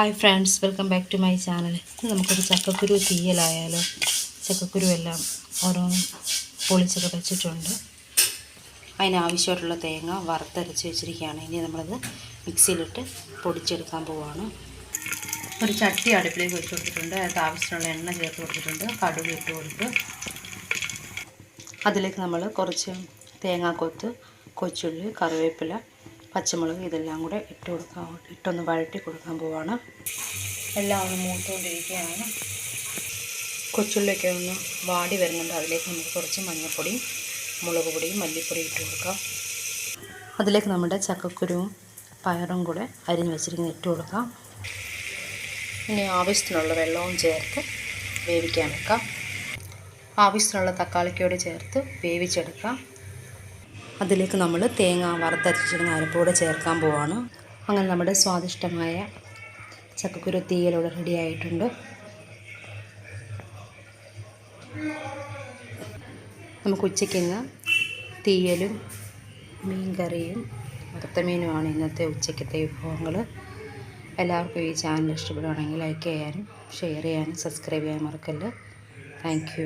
Hi friends welcome back to my channel ഇന്ന് നമുക്കൊരു ചക്കക്കുരു തീയലായാലോ ചക്കക്കുരു എല്ലാം ഓരോ പൊളിച്ചൊക്കെ വെച്ചിട്ടുണ്ട്. അതിനാവശ്യമായിട്ടുള്ള തേങ്ങ വറുത്തരച്ച് വെച്ചിരിക്കുകയാണ്. ഇനി നമ്മളത് മിക്സിയിലിട്ട് പൊടിച്ചെടുക്കാൻ പോവുകയാണ് ഒരു ചട്ടി അടുപ്പിലേക്ക് വെച്ച് കൊടുത്തിട്ടുണ്ട്. അതിനകത്ത് ആവശ്യമുള്ള എണ്ണ ചേർത്ത് കൊടുത്തിട്ടുണ്ട്. കടുക് ഇട്ട് കൊടുത്ത്. അതിലേക്ക് നമ്മൾ കുറച്ച് തേങ്ങാക്കൊത്ത് കൊച്ചുള്ളി കറിവേപ്പില പച്ചമുളക് ഇതെല്ലാം കൂടെ ഇട്ട് കൊടുക്കാൻ ഇട്ടൊന്ന് വഴറ്റി കൊടുക്കാൻ പോവാണ്. എല്ലാം ഒന്ന് മൂത്തുകൊണ്ടിരിക്കുകയാണ് കൊച്ചുള്ളിയൊക്കെ ഒന്ന് വാടി വരുന്നുണ്ട്. അതിലേക്ക് നമുക്ക് കുറച്ച് മഞ്ഞൾപ്പൊടിയും മുളക് പൊടിയും മല്ലിപ്പൊടിയും ഇട്ട് കൊടുക്കാം. അതിലേക്ക് നമ്മുടെ ചക്കക്കുരുവും പയറും കൂടെ അരിഞ്ഞ് വെച്ചിരിക്കുന്ന ഇട്ട് കൊടുക്കാം. ഇനി ആവശ്യത്തിനുള്ള വെള്ളവും ചേർത്ത് വേവിക്കാൻ വെക്കാം. ആവശ്യത്തിനുള്ള തക്കാളിക്കോട് ചേർത്ത് വേവിച്ചെടുക്കാം. അതിലേക്ക് നമ്മൾ തേങ്ങ വറുത്തരച്ചിരുന്ന അരപ്പൂടെ ചേർക്കാൻ പോവാണ്. അങ്ങനെ നമ്മുടെ സ്വാദിഷ്ടമായ ചക്കക്കുരു തീയലോട് റെഡി ആയിട്ടുണ്ട്. നമുക്ക് ഉച്ചയ്ക്ക് ഇന്ന് തീയലും മീൻ കറിയും വറുത്തമീനുമാണ് ഇന്നത്തെ ഉച്ചയ്ക്കത്തെ വിഭവങ്ങൾ എല്ലാവർക്കും ഈ ചാനൽ ഇഷ്ടപ്പെടുകയാണെങ്കിൽ ലൈക്ക് ചെയ്യാനും ഷെയർ ചെയ്യാനും സബ്സ്ക്രൈബ് ചെയ്യാനും മറക്കല്ല്. താങ്ക്